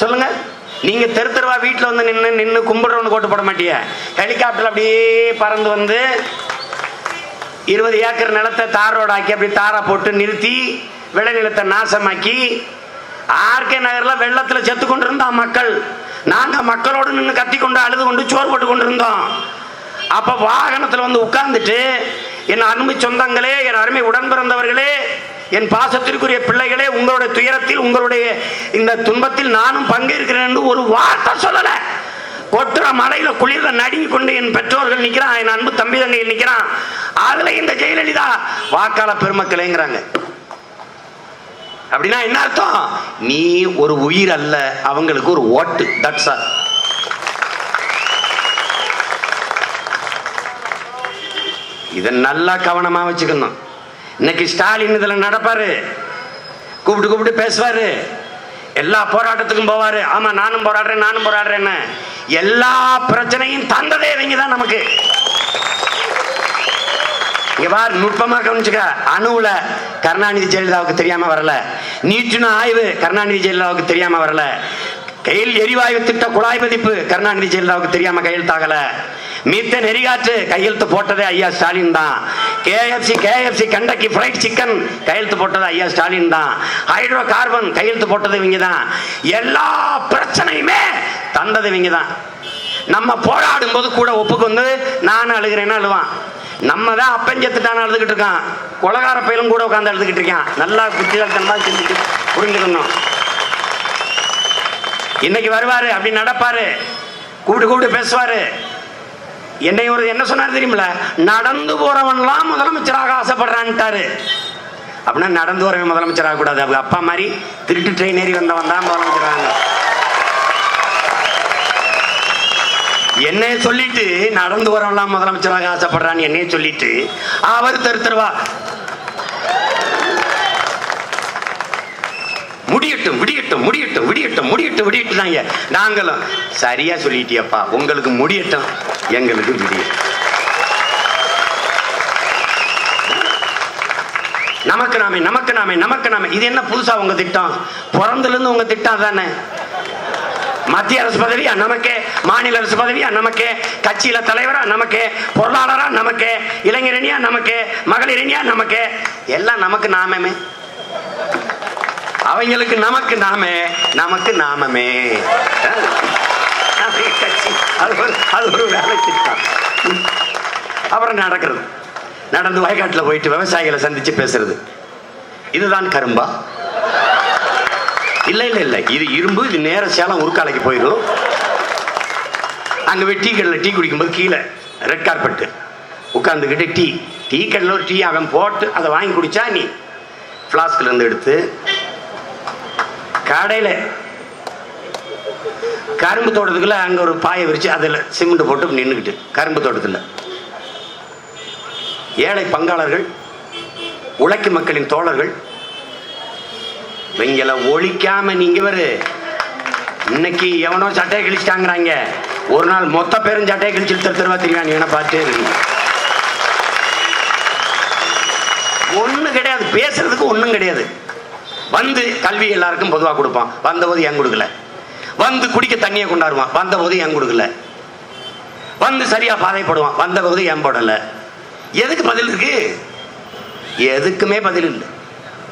சொல்லுங்க. நீங்க தெரு தெருவா வீட்டில் வந்து நின்று நின்று கும்பிடுறவனு கோட்டு போட மாட்டிய? ஹெலிகாப்டர் அப்படியே பறந்து வந்து இருபது ஏக்கர் நிலத்தை தார் ரோடு ஆக்கி அப்படி தாரா போட்டு நிறுத்தி விளைநிலத்தை நாசமாக்கி ஆர்கே நகர்ல வெள்ளத்துல செத்து கொண்டிருந்தோம் மக்கள். நாங்க மக்களோடு நின்று கத்தி கொண்டு அழுது கொண்டு சோறு போட்டு கொண்டிருந்தோம். அப்ப வாகனத்துல வந்து உட்கார்ந்துட்டு என் அருமை சொந்தங்களே என் அருமை உடன் பிறந்தவர்களே என் பாசத்திற்குரிய பிள்ளைகளே உங்களுடைய துயரத்தில் உங்களுடைய இந்த துன்பத்தில் நானும் பங்கேற்கிறேன் என்று ஒரு வார்த்தை சொல்லல. கொட்டுற மலையில குளிர்ல நடுங்கி கொண்டு என் பெற்றோர்கள் நிக்கிறான் என் அன்பு தம்பி தங்கையில் நிக்கிறான். அதுல இந்த ஜெயலலிதா வாக்காள பெருமக்களேங்கிறாங்க. அப்படின்னா என்ன அர்த்தம்? நீ ஒரு உயிர் அல்ல அவங்களுக்கு ஒரு ஓட்டு. தட்ஸ் ஆல் இதை நல்லா கவனமா வச்சுக்கணும். இன்னைக்கு ஸ்டாலின் இதுல நடப்பாரு. கூப்பிட்டு கூப்பிட்டு பேசுவாரு. எல்லா போராட்டத்துக்கும் போவாரு. ஆமா நானும் போராடுறேன் நானும் போராடுறேன்னு. எல்லா பிரச்சனையும் தந்ததே இவங்க தான் நமக்கு. இங்க பார் நுட்பமா கவனிச்சுக்க. அணுவுல கருணாநிதி ஜெயலலிதாவுக்கு தெரியாம வரல. நீச்சுன ஆய்வு கருணாநிதி ஜெயலலிதாவுக்கு தெரியாம வரல. கையில் எரிவாயு திட்ட குழாய் பதிப்பு கருணாநிதி ஜெயலலிதாவுக்கு தெரியாம கையெழுத்தாகல. மீத்த நெறிகாற்று கையெழுத்து போட்டதே ஐயா ஸ்டாலின் தான். KFC KFC Kentucky fried chicken கையெழுத்து போட்டது ஐயா ஸ்டாலின் தான். ஹைட்ரோ கார்பன் கையெழுத்து போட்டது இவங்க தான். எல்லா பிரச்சனையுமே தந்தது இவங்க தான். நம்ம போராடும் போது கூட ஒப்புக்கு வந்து நான் அழுகிறேன்னு அழுவான். நம்ம தான் அப்பஞ்சத்துட்டான அழுதுகிட்டு இருக்கான். கொலகார பயிலும் கூட உட்காந்து அழுதுகிட்டு இருக்கான். நல்லா புத்திகள்தனமா சிந்திச்சு புரிஞ்சுக்கணும். இன்னைக்கு வருவாரு அப்படி நடப்பாரு. கூப்பிட்டு கூப்பிட்டு பேசுவாரு. என்னை ஒரு என்ன சொன்னார் தெரியுமில நடந்து போறவன்லாம் முதலமைச்சராக ஆசைப்படுறான்ட்டாரு. அப்படின்னா நடந்து போறவன் முதலமைச்சராக கூடாது. அவங்க அப்பா மாதிரி திருட்டு ட்ரெயின் ஏறி வந்தவன் தான் முதலமைச்சராக என்னைய சொல்லிட்டு நடந்து வரவன்லாம் முதலமைச்சராக ஆசைப்படுறான்னு என்னைய சொல்லிட்டு அவர் தருத்தருவா முடியட்டும் விடியட்டும் முடியட்டும் விடியட்டும் முடியட்டும் தாங்க நாங்களும் சரியா சொல்லிட்டியப்பா உங்களுக்கு முடியட்டும் எங்களுக்கு விடியட்டும் நமக்கு நாமே நமக்கு நாமே நமக்கு நாமே. இது என்ன புதுசா உங்க திட்டம்? பிறந்தல இருந்து உங்க திட்டம் தானே? மத்திய அரசு பதவியா? நமக்கே. மாநில அரசு பதவியா? நமக்கே. கட்சியில தலைவரா? நமக்கே. பொருளாளரா? நமக்கே. இளைஞரணியா நமக்கே. மகளிரணியா நமக்கே. எல்லாம் நமக்கு நாமமே. அவங்களுக்கு நமக்கு நாமே நமக்கு நாமமே. அது அது ஒரு அது அப்புறம் நடக்கிறது. நடந்து வயக்காட்டில் போயிட்டு விவசாயிகளை சந்திச்சு பேசுறது. இதுதான் கரும்பா? இல்லை இல்லை இல்லை. இது இரும்பு இது நேர சேலம் உருக்காலைக்கு போயிடும். அங்கே போய் டீ கடையில் டீ குடிக்கும்போது கீழே ரெட் கார்பெட்டு. உட்காந்துக்கிட்டு டீ. டீ கடையில் ஒரு டீ அவன் போட்டு அதை வாங்கி குடித்தா நீ ஃப்ளாஸ்க்லேருந்து எடுத்து கடையில் கரும்பு தோட்டத்துக்குள்ள அங்கே ஒரு பாயை விரித்து அதில் சிமெண்ட் போட்டு நின்றுக்கிட்டு கரும்பு தோட்டத்தில். ஏழை பங்காளர்கள் உழைக்கும் மக்களின் தோழர்கள் இவங்களை ஒழிக்காம நீங்க வரு இன்னைக்கு எவனோ சட்டையை கிழிச்சிட்டாங்கிறாங்க. ஒரு நாள் மொத்த பேரும் சட்டையை கிழிச்சிட்டு தருவா தெரியுமா நீ என்ன பார்த்து? ஒன்றும் கிடையாது. பேசுறதுக்கு ஒன்றும் கிடையாது. வந்து கல்வி எல்லாருக்கும் பொதுவாக கொடுப்பான். வந்தபோது ஏன் கொடுக்கல? வந்து குடிக்க தண்ணியை கொண்டாடுவான். வந்தபோது ஏன் கொடுக்கல? வந்து சரியாக பாதைப்படுவான். வந்தபோது ஏன் போடலை? எதுக்கு பதில் இருக்கு? எதுக்குமே பதில் இல்லை.